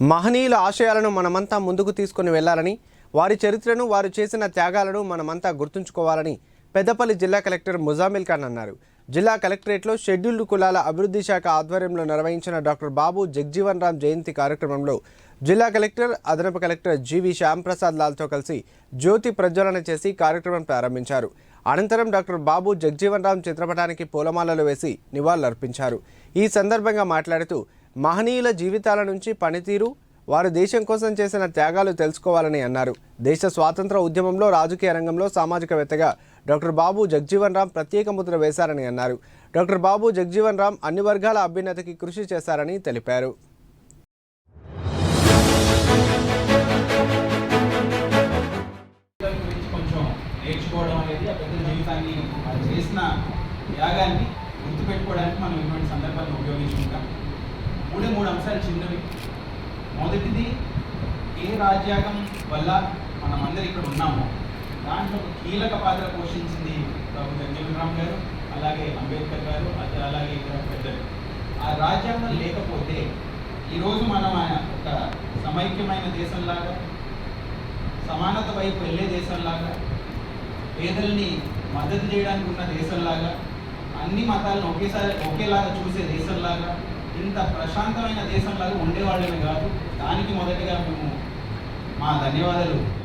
మహనీయుల ఆశయాలను మనమంతా ముందుకు తీసుకొని వెళ్ళాలని వారి చరిత్రను వారు చేసిన త్యాగాలను మనమంతా గుర్తుంచుకోవాలని పెద్దపల్లి జిల్లా కలెక్టర్ ముజామిల్ ఖాన్ అన్నారు. జిల్లా కలెక్టరేట్లో షెడ్యూల్డ్ కులాల అభివృద్ధి శాఖ ఆధ్వర్యంలో నిర్వహించిన డాక్టర్ బాబు జగ్జీవన్ రామ్ జయంతి కార్యక్రమంలో జిల్లా కలెక్టర్ అదనపు కలెక్టర్ జీవి శ్యాంప్రసాద్ లాల్తో కలిసి జ్యోతి ప్రజ్వలన చేసి కార్యక్రమం ప్రారంభించారు. అనంతరం డాక్టర్ బాబు జగ్జీవన్ రామ్ చిత్రపటానికి పూలమాలలు వేసి నివాళులర్పించారు. ఈ సందర్భంగా మాట్లాడుతూ మహనీయుల జీవితాల నుంచి పనితీరు వారు దేశం కోసం చేసిన త్యాగాలు తెలుసుకోవాలని అన్నారు. దేశ స్వాతంత్ర ఉద్యమంలో రాజకీయ రంగంలో సామాజికవేత్తగా డాక్టర్ బాబు జగ్జీవన్ రామ్ ప్రత్యేక ముద్ర వేశారని అన్నారు. డాక్టర్ బాబు జగ్జీవన్ రామ్ అన్ని వర్గాల అభ్యున్నతికి కృషి చేశారని తెలిపారు. నేర్చుకోవడం అనేది ఆ పెద్ద జీవితాన్ని చేసిన త్యాగాన్ని గుర్తుపెట్టుకోవడానికి మనం ఇటువంటి సందర్భాన్ని ఉపయోగించుకుంటాం. మూడే మూడు అంశాలు చిన్నవి. మొదటిది ఏ రాజ్యాంగం వల్ల మనం అందరు ఇక్కడ ఉన్నామో. దాంట్లో ఒక కీలక పాత్ర పోషించింది డాక్టర్ జగజీవన్ రామ్ గారు అలాగే అంబేద్కర్ గారు అది అలాగే ఇతర పెద్దలు. ఆ రాజ్యాంగం లేకపోతే ఈరోజు మనం ఆయన ఒక సమైక్యమైన దేశంలాగా సమానత వైపు వెళ్ళే దేశంలాగా పేదల్ని మద్దతు చేయడానికి ఉన్న దేశంలాగా అన్ని మతాలను ఒకేసారి ఒకేలాగా చూసే దేశంలాగా ఇంత ప్రశాంతమైన దేశంలాగా ఉండేవాళ్ళమే కాదు. దానికి మొదటిగా మేము మా ధన్యవాదాలు.